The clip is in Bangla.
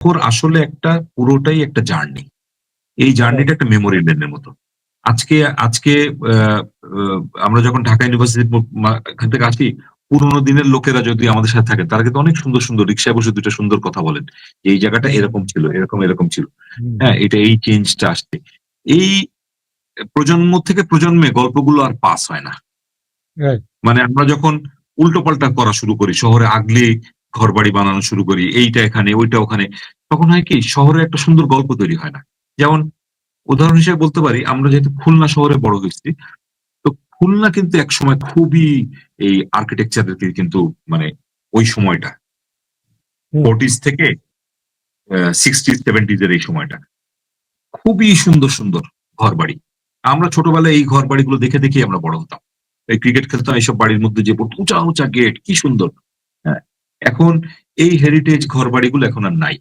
ওর আসলে একটা পুরোটাই একটা জার্নি। এই জার্নিটা একটা মেমোরি লেনের মতো। আজকে আজকে আমরা যখন ঢাকা ইউনিভার্সিটি এখান থেকে আসি পুরোনো দিনের লোকেরা যদি আমাদের সাথে থাকে তারা কিন্তু অনেক সুন্দর সুন্দর রিক্সায় বসে দুটো সুন্দর কথা বলেন। এই জায়গাটা এরকম ছিল এরকম এরকম ছিল। হ্যাঁ এটা এই চেঞ্জটা আসছে। এই প্রজন্ম থেকে প্রজন্মে গল্পগুলো আর পাস হয় না। মানে আমরা যখন উল্টো পাল্টা করা শুরু করি শহরে আগলে ঘর বাড়ি বানানো শুরু করি এইটা এখানে ওইটা ওখানে। তখন হয় কি শহরে একটা সুন্দর গল্প তৈরি হয় না। যেমন উদাহরণ হিসেবে বলতে পারি আমরা যেহেতু খুলনা শহরে বড় হয়েছি তো খুলনা কিন্তু এক সময় খুবই এই আর্কিটেকচারের কিন্তু মানে ওই সময়টা। ফোর্টিস থেকে সিক্সটিজ সেভেন্টিজ এর এই সময়টা। খুবই সুন্দর সুন্দর ঘর বাড়ি আমরা ছোটবেলায় এই ঘর বাড়িগুলো দেখে দেখে আমরা বড় হতাম। এই ক্রিকেট খেলতাম এইসব বাড়ির মধ্যে যে উঁচা উঁচা গেট কি সুন্দর। এখন এই হেরিটেজ ঘর বাড়িগুলো এখন আর নাই।